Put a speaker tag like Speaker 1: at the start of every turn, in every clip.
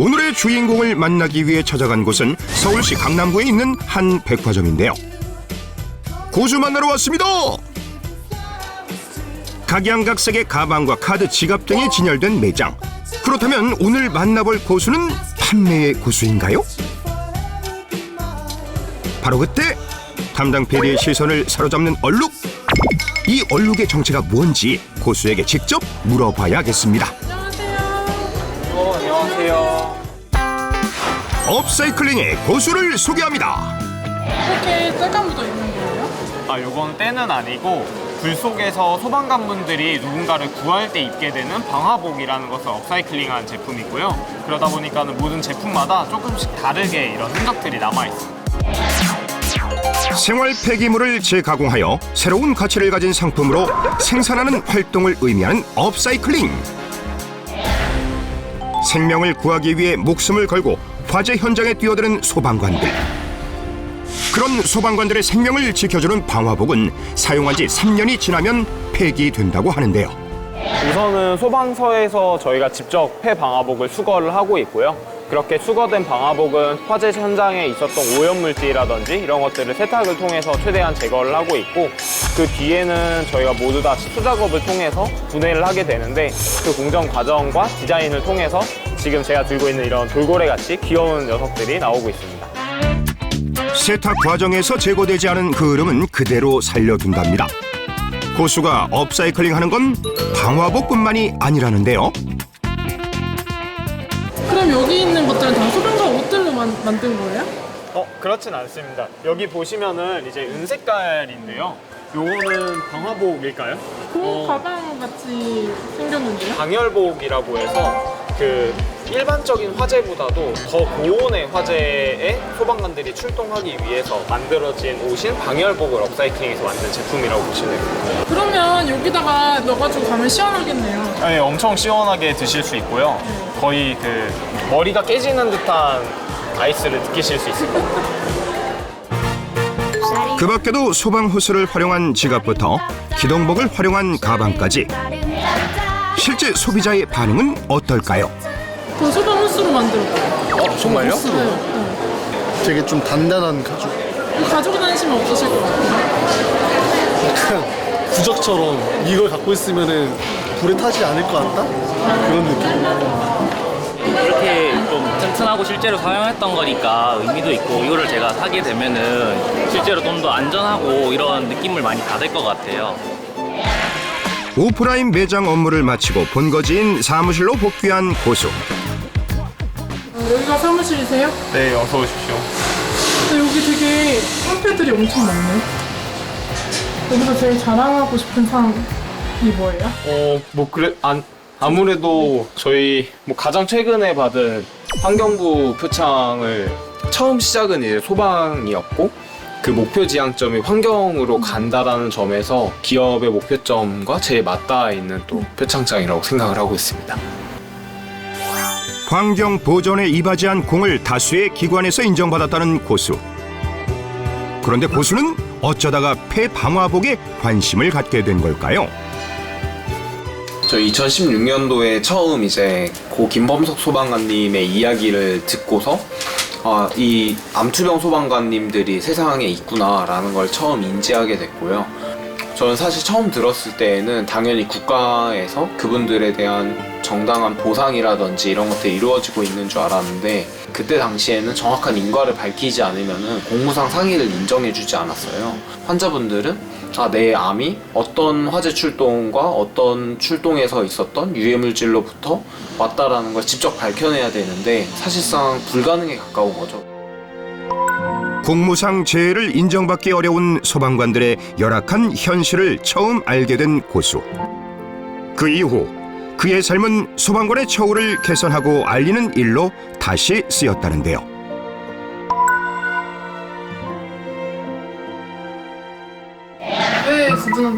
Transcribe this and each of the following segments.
Speaker 1: 오늘의 주인공을 만나기 위해 찾아간 곳은 서울시 강남구에 있는 한 백화점인데요. 고수 만나러 왔습니다. 각양각색의 가방과 카드, 지갑 등이 진열된 매장. 그렇다면 오늘 만나볼 고수는 판매의 고수인가요? 바로 그때 담당 PD의 시선을 사로잡는 얼룩. 이 얼룩의 정체가 뭔지 고수에게 직접 물어봐야겠습니다. 업사이클링의 고수를 소개합니다.
Speaker 2: 이렇게 묻어 있는 거예요?
Speaker 3: 아, 요건 때는 아니고 불 속에서 소방관분들이 누군가를 구할 때 입게 되는 방화복이라는 것을 업사이클링한 제품이고요. 그러다 보니까 는 모든 제품마다 조금씩 다르게 이런 흔적들이 남아 있어요.
Speaker 1: 생활 폐기물을 재가공하여 새로운 가치를 가진 상품으로 생산하는 활동을 의미하는 업사이클링. 생명을 구하기 위해 목숨을 걸고 화재 현장에 뛰어드는 소방관들. 그런 소방관들의 생명을 지켜주는 방화복은 사용한 지 3년이 지나면 폐기된다고 하는데요.
Speaker 3: 우선은 소방서에서 저희가 직접 폐방화복을 수거를 하고 있고요. 그렇게 수거된 방화복은 화재 현장에 있었던 오염물질이라든지 이런 것들을 세탁을 통해서 최대한 제거를 하고 있고 그 뒤에는 저희가 모두 다 수작업을 통해서 분해를 하게 되는데 그 공정 과정과 디자인을 통해서 지금 제가 들고 있는 이런 돌고래 같이 귀여운 녀석들이 나오고 있습니다.
Speaker 1: 세탁 과정에서 제거되지 않은 그 흐름은 그대로 살려둔답니다. 고수가 업사이클링 하는 건 방화복뿐만이 아니라는데요.
Speaker 2: 그럼 여기 있는 것들은 다 소방관 옷들로 만, 만든 거예요?
Speaker 3: 어, 그렇진 않습니다. 여기 보시면은 이제 은색깔인데요. 요거는 방화복일까요?
Speaker 2: 그
Speaker 3: 어.
Speaker 2: 가방 같이 생겼는데요?
Speaker 3: 방열복이라고 해서 그 일반적인 화재보다도 더 고온의 화재에 소방관들이 출동하기 위해서 만들어진 옷인 방열복을 업사이클링해서 만든 제품이라고 보시면 됩니다.
Speaker 2: 그러면 여기다가 넣어가지고 가면 시원하겠네요.
Speaker 3: 네, 엄청 시원하게 드실 수 있고요. 거의 그 머리가 깨지는 듯한 아이스를 느끼실 수 있을 거예요.
Speaker 1: 그 밖에도 소방 호스를 활용한 지갑부터 기동복을 활용한 가방까지 실제 소비자의 반응은 어떨까요?
Speaker 2: 그 소방 호스로 만들었어요.
Speaker 4: 어, 정말요?
Speaker 2: 네, 네.
Speaker 4: 되게 좀 단단한 가죽.
Speaker 2: 가지고 다니시면 어떠실 것 같아요?
Speaker 4: 약간 부적처럼 이걸 갖고 있으면은 불에 타지 않을 것 같다? 그런 느낌.
Speaker 5: 이렇게 좀 튼튼하고 실제로 사용했던 거니까 의미도 있고 이거를 제가 사게 되면은 실제로 좀 더 안전하고 이런 느낌을 많이 받을 것 같아요.
Speaker 1: 오프라인 매장 업무를 마치고 본거지인 사무실로 복귀한 고수.
Speaker 2: 어, 여기가 사무실이세요?
Speaker 3: 네, 어서 오십시오.
Speaker 2: 근데 여기 되게 깡패들이 엄청 많네. 여기서 제일 자랑하고 싶은 상이 뭐예요?
Speaker 3: 어, 뭐 그래 안 아무래도 저희 뭐 가장 최근에 받은 환경부 표창을 처음 시작은 이제 소방이었고 그 목표 지향점이 환경으로 간다라는 점에서 기업의 목표점과 제일 맞닿아 있는 또 표창장이라고 생각을 하고 있습니다.
Speaker 1: 환경 보존에 이바지한 공을 다수의 기관에서 인정받았다는 고수. 그런데 고수는 어쩌다가 폐방화복에 관심을 갖게 된 걸까요?
Speaker 6: 저 2016년도에 처음 이제 고 김범석 소방관님의 이야기를 듣고서 아, 이 암투병 소방관님들이 세상에 있구나라는 걸 처음 인지하게 됐고요. 저는 사실 처음 들었을 때에는 당연히 국가에서 그분들에 대한 정당한 보상이라든지 이런 것들이 이루어지고 있는 줄 알았는데 그때 당시에는 정확한 인과를 밝히지 않으면 공무상 상의를 인정해주지 않았어요. 환자분들은 아, 내 암이 어떤 화재 출동과 어떤 출동에서 있었던 유해물질로부터 왔다라는 걸 직접 밝혀내야 되는데 사실상 불가능에 가까운 거죠.
Speaker 1: 공무상 재해를 인정받기 어려운 소방관들의 열악한 현실을 처음 알게 된 고수. 그 이후 그의 삶은 소방관의 처우를 개선하고 알리는 일로 다시 쓰였다는데요.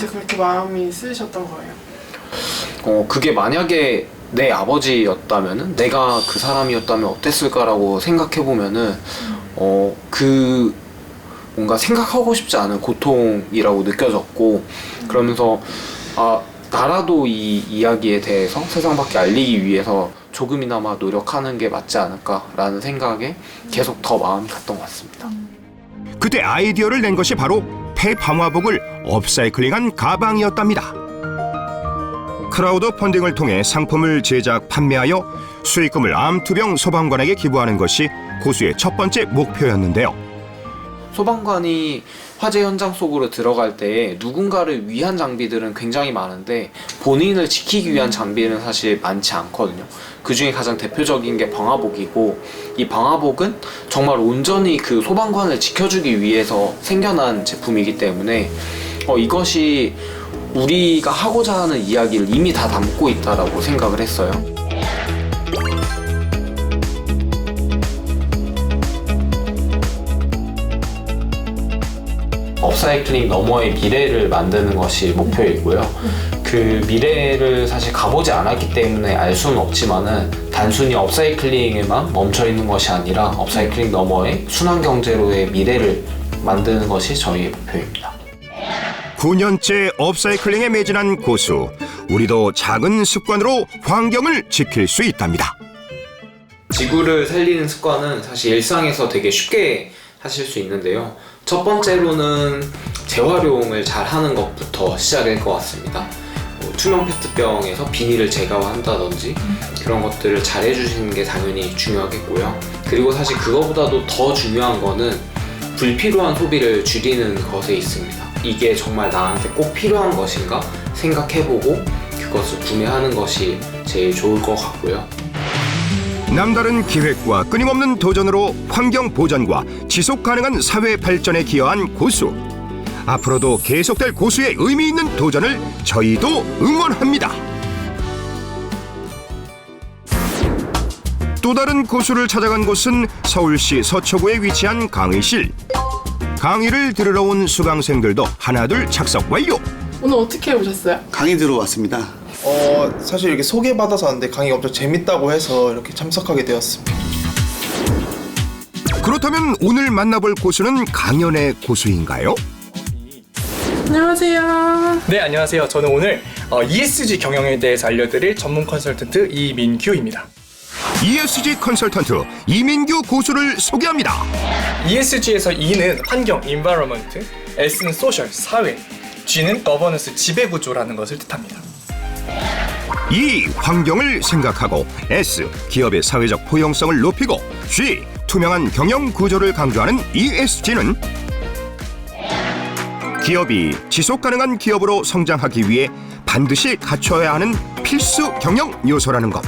Speaker 2: 왜 그분한테 그렇게 마음이 쓰이셨던 거예요?
Speaker 6: 어, 그게 만약에 내 아버지였다면은 내가 그 사람이었다면 어땠을까라고 생각해 보면은 어, 그 뭔가 생각하고 싶지 않은 고통이라고 느껴졌고 그러면서 아 나라도 이 이야기에 대해서 세상 밖에 알리기 위해서 조금이나마 노력하는 게 맞지 않을까라는 생각에 계속 더 마음이 갔던 것 같습니다.
Speaker 1: 그때 아이디어를 낸 것이 바로 폐방화복을 업사이클링한 가방이었답니다. 크라우드 펀딩을 통해 상품을 제작 판매하여 수익금을 암투병 소방관에게 기부하는 것이 고수의 첫 번째 목표였는데요.
Speaker 6: 소방관이 화재 현장 속으로 들어갈 때 누군가를 위한 장비들은 굉장히 많은데 본인을 지키기 위한 장비는 사실 많지 않거든요. 그 중에 가장 대표적인 게 방화복이고 이 방화복은 정말 온전히 그 소방관을 지켜주기 위해서 생겨난 제품이기 때문에 어, 이것이 우리가 하고자 하는 이야기를 이미 다 담고 있다라고 생각을 했어요. 업사이클링 너머의 미래를 만드는 것이 목표이고요. 그 미래를 사실 가보지 않았기 때문에 알 수는 없지만은 단순히 업사이클링에만 멈춰 있는 것이 아니라 업사이클링 너머의 순환 경제로의 미래를 만드는 것이 저희의 목표입니다.
Speaker 1: 9년째 업사이클링에 매진한 고수. 우리도 작은 습관으로 환경을 지킬 수 있답니다.
Speaker 6: 지구를 살리는 습관은 사실 일상에서 되게 쉽게 하실 수 있는데요. 첫 번째로는 재활용을 잘 하는 것부터 시작일 것 같습니다. 뭐 투명 페트병에서 비닐을 제거한다든지 그런 것들을 잘 해주시는 게 당연히 중요하겠고요. 그리고 사실 그거보다도 더 중요한 거는 불필요한 소비를 줄이는 것에 있습니다. 이게 정말 나한테 꼭 필요한 것인가 생각해보고 그것을 구매하는 것이 제일 좋을 것 같고요.
Speaker 1: 남다른 기획과 끊임없는 도전으로 환경 보전과 지속 가능한 사회 발전에 기여한 고수. 앞으로도 계속될 고수의 의미 있는 도전을 저희도 응원합니다. 또 다른 고수를 찾아간 곳은 서울시 서초구에 위치한 강의실. 강의를 들으러 온 수강생들도 하나둘 착석 완료.
Speaker 2: 오늘 어떻게 오셨어요?
Speaker 7: 강의 들어왔습니다.
Speaker 8: 어 사실 이렇게 소개받아서 왔는데 강의가 엄청 재밌다고 해서 이렇게 참석하게 되었습니다.
Speaker 1: 그렇다면 오늘 만나볼 고수는 강연의 고수인가요?
Speaker 2: 안녕하세요.
Speaker 9: 네, 안녕하세요. 저는 오늘 어, ESG 경영에 대해서 알려드릴 전문 컨설턴트 이민규입니다.
Speaker 1: ESG 컨설턴트 이민규 고수를 소개합니다.
Speaker 9: ESG에서 E는 환경, environment, S는 social, 사회, G는 governance, 지배구조라는 것을 뜻합니다.
Speaker 1: 이 환경을 생각하고 S 기업의 사회적 포용성을 높이고 G 투명한 경영 구조를 강조하는 ESG는 기업이 지속 가능한 기업으로 성장하기 위해 반드시 갖춰야 하는 필수 경영 요소라는 것.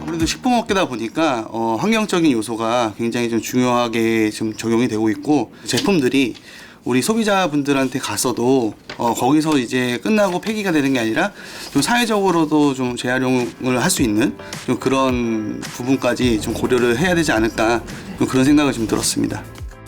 Speaker 7: 아무래도 식품업계다 보니까 어, 환경적인 요소가 굉장히 좀 중요하게 좀 적용이 되고 있고 제품들이 우리 소비자분들한테 갔어도 어, 거기서 이제 끝나고 폐기가 되는 게 아니라 좀 사회적으로도 좀 재활용을 할 수 있는 좀 그런 부분까지 좀 고려를 해야 되지 않을까 좀 그런 생각을 좀 들었습니다.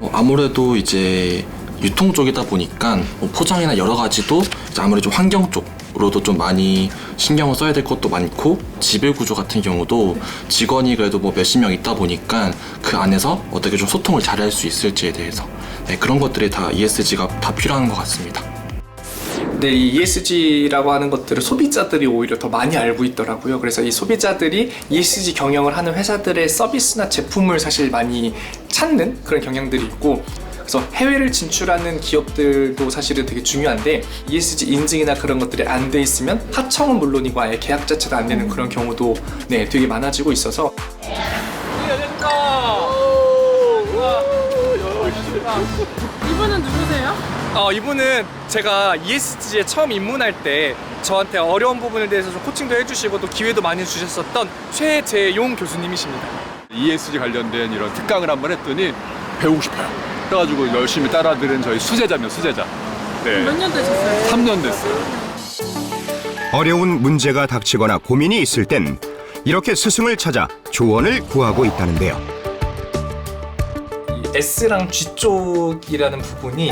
Speaker 10: 어, 아무래도 이제 유통 쪽이다 보니까 뭐 포장이나 여러 가지도 아무래도 좀 환경 쪽으로도 좀 많이 신경을 써야 될 것도 많고 지배 구조 같은 경우도 직원이 그래도 뭐 몇십 명 있다 보니까 그 안에서 어떻게 좀 소통을 잘 할 수 있을지에 대해서 네, 그런 것들이 다 ESG가 다 필요한 것 같습니다.
Speaker 9: 네, 이 ESG라고 하는 것들을 소비자들이 오히려 더 많이 알고 있더라고요. 그래서 이 소비자들이 ESG 경영을 하는 회사들의 서비스나 제품을 사실 많이 찾는 그런 경향들이 있고 그래서 해외를 진출하는 기업들도 사실은 되게 중요한데 ESG 인증이나 그런 것들이 안 돼 있으면 하청은 물론이고 아예 계약 자체도 안 되는 그런 경우도 네, 되게 많아지고 있어서
Speaker 2: 이분은 누구세요?
Speaker 9: 어, 이분은 제가 ESG에 처음 입문할 때 저한테 어려운 부분에 대해서 좀 코칭도 해주시고 또 기회도 많이 주셨었던 최재용 교수님이십니다.
Speaker 11: ESG 관련된 이런 특강을 한번 했더니 배우고 싶어요. 그래가지고 열심히 따라 들은 저희 수제자입니다, 수제자. 네.
Speaker 2: 몇 년 되셨어요?
Speaker 11: 3년 됐어요.
Speaker 1: 어려운 문제가 닥치거나 고민이 있을 땐 이렇게 스승을 찾아 조언을 구하고 있다는데요.
Speaker 9: 이 S랑 G 쪽이라는 부분이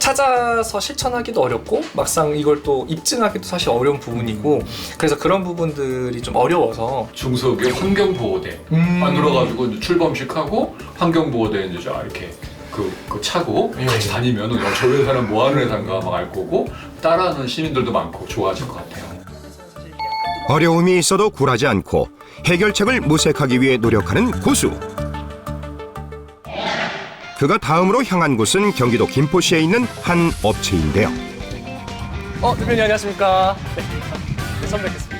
Speaker 9: 찾아서 실천하기도 어렵고 막상 이걸 또 입증하기도 사실 어려운 부분이고 그래서 그런 부분들이 좀 어려워서
Speaker 11: 중소기업 환경보호대
Speaker 9: 음.
Speaker 11: 만들어가지고 출범식하고 환경보호대 이제 저 이렇게 그, 그 차고
Speaker 9: 예.
Speaker 11: 같이 다니면 야, 저 회사는 뭐 하는 회사인가 막 알 거고 따라하는 시민들도 많고 좋아질 것 같아요.
Speaker 1: 어려움이 있어도 굴하지 않고 해결책을 모색하기 위해 노력하는 고수. 그가 다음으로 향한 곳은 경기도 김포시에 있는 한 업체인데요.
Speaker 9: 어, 대표님 안녕하십니까? 네, 처음 뵙겠습니다.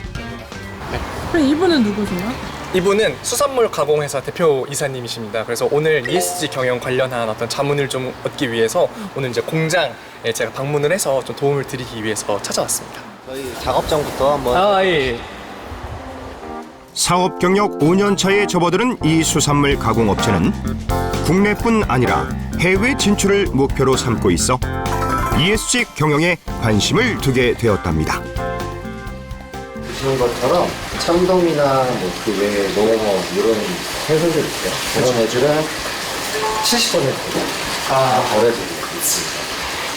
Speaker 2: 그럼 이분은 누구세요?
Speaker 9: 이분은 수산물 가공회사 대표 이사님이십니다. 그래서 오늘 ESG 경영 관련한 어떤 자문을 좀 얻기 위해서 오늘 이제 공장에 제가 방문을 해서 좀 도움을 드리기 위해서 찾아왔습니다.
Speaker 12: 저희 작업장부터 한번
Speaker 9: 아, 예.
Speaker 1: 사업 경력 5년 차에 접어드는 이 수산물 가공 업체는 국내뿐 아니라 해외 진출을 목표로 삼고 있어 ESG 경영에 관심을 두게 되었답니다.
Speaker 12: 보시는 것처럼 참돔이나 뭐 그 외에 농어 이런 생선들 있어요. 그런 애들은 70%가 버려지고 있습니다.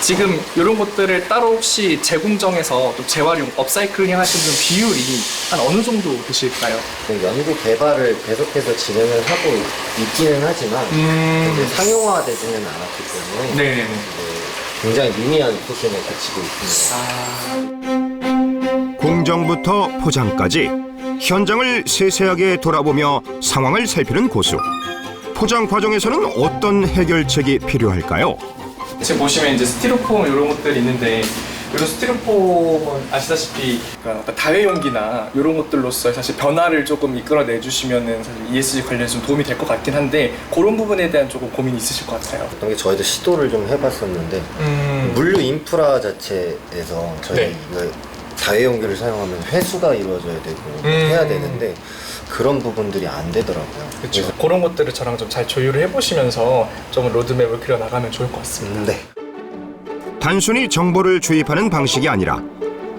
Speaker 9: 지금 이런 것들을 따로 혹시 재공정해서 또 재활용, 업사이클링 하시는 비율이 한 어느 정도 되실까요?
Speaker 12: 그 연구 개발을 계속해서 진행을 하고 있기는 하지만
Speaker 9: 음.
Speaker 12: 이제 상용화되지는 않았기 때문에
Speaker 9: 네.
Speaker 12: 굉장히 미미한 수준에 그치고 있습니다.
Speaker 1: 공정부터 포장까지 현장을 세세하게 돌아보며 상황을 살피는 고수. 포장 과정에서는 어떤 해결책이 필요할까요?
Speaker 9: 지금 보시면 이제 스티로폼 이런 것들이 있는데 이런 스티로폼은 아시다시피 그러니까 어떤 다회용기나 이런 것들로서 사실 변화를 조금 이끌어내 주시면은 사실 ESG 관련해서 좀 도움이 될 것 같긴 한데 그런 부분에 대한 조금 고민이 있으실 것 같아요.
Speaker 12: 어떤 게 저희도 시도를 좀 해봤었는데
Speaker 9: 음.
Speaker 12: 물류 인프라 자체에서 저희
Speaker 9: 네.
Speaker 12: 이거 다회용기를 사용하면 회수가 이루어져야 되고
Speaker 9: 음.
Speaker 12: 해야 되는데 그런 부분들이 안 되더라고요.
Speaker 9: 그렇죠. 그런 것들을 저랑 좀 잘 조율을 해보시면서 좀 로드맵을 그려 나가면 좋을 것 같습니다.
Speaker 12: 음, 네.
Speaker 1: 단순히 정보를 주입하는 방식이 아니라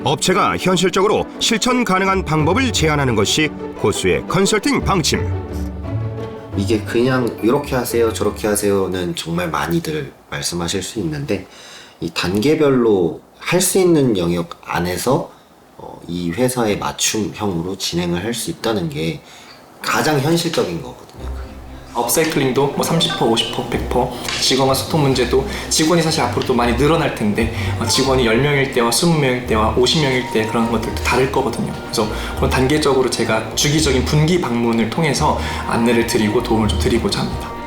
Speaker 1: 업체가 현실적으로 실천 가능한 방법을 제안하는 것이 고수의 컨설팅 방침.
Speaker 12: 이게 그냥 이렇게 하세요 저렇게 하세요는 정말 많이들 말씀하실 수 있는데 이 단계별로 할 수 있는 영역 안에서 어, 이 회사의 맞춤형으로 진행을 할 수 있다는 게 가장 현실적인 거거든요.
Speaker 9: 업사이클링도 뭐 30%, 50%, 100% 직원과 소통 문제도 직원이 사실 앞으로 또 많이 늘어날 텐데 어, 직원이 10명일 때와 20명일 때와 50명일 때 그런 것들도 다를 거거든요. 그래서 그런 단계적으로 제가 주기적인 분기 방문을 통해서 안내를 드리고 도움을 좀 드리고자 합니다.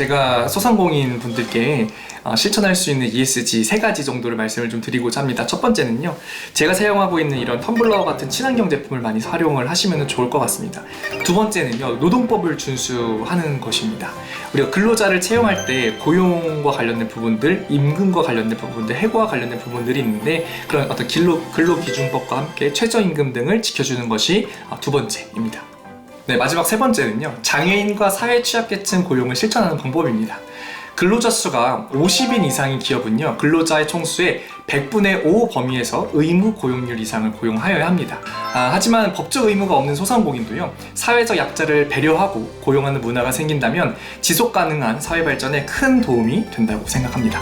Speaker 9: 제가 소상공인 분들께 어, 실천할 수 있는 ESG 세 가지 정도를 말씀을 좀 드리고자 합니다. 첫 번째는요, 제가 사용하고 있는 이런 텀블러 같은 친환경 제품을 많이 활용을 하시면 좋을 것 같습니다. 두 번째는요, 노동법을 준수하는 것입니다. 우리가 근로자를 채용할 때 고용과 관련된 부분들, 임금과 관련된 부분들, 해고와 관련된 부분들이 있는데 그런 어떤 근로, 근로기준법과 함께 최저임금 등을 지켜주는 것이 어, 두 번째입니다. 네, 마지막 세 번째는요. 장애인과 사회 취약계층 고용을 실천하는 방법입니다. 근로자 수가 50인 이상인 기업은요. 근로자의 총수의 100분의 5 범위에서 의무 고용률 이상을 고용하여야 합니다. 아, 하지만 법적 의무가 없는 소상공인도요. 사회적 약자를 배려하고 고용하는 문화가 생긴다면 지속 가능한 사회 발전에 큰 도움이 된다고 생각합니다.